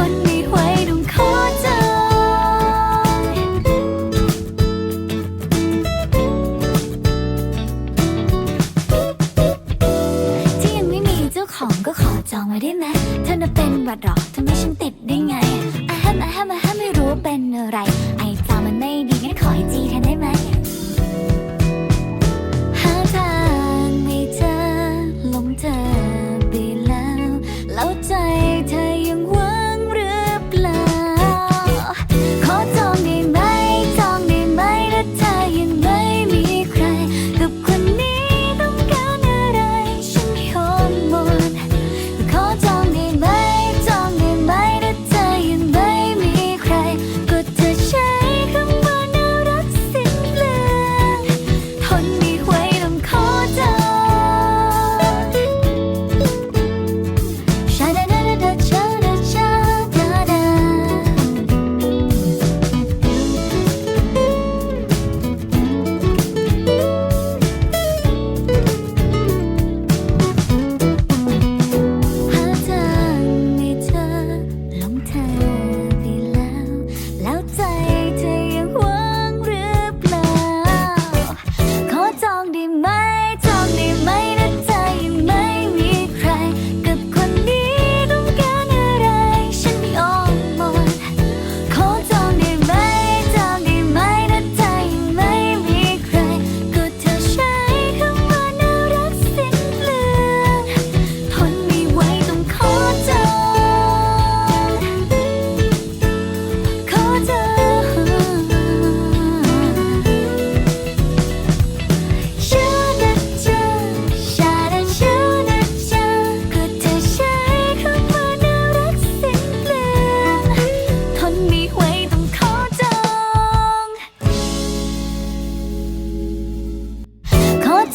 ขอที่ยังไม่มีเจ้าของก็ขอจองไว้ได้ไหมเธอน่ะเป็นบัตรหรอทำให้ฉันติดได้ไง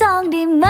จองดีไหม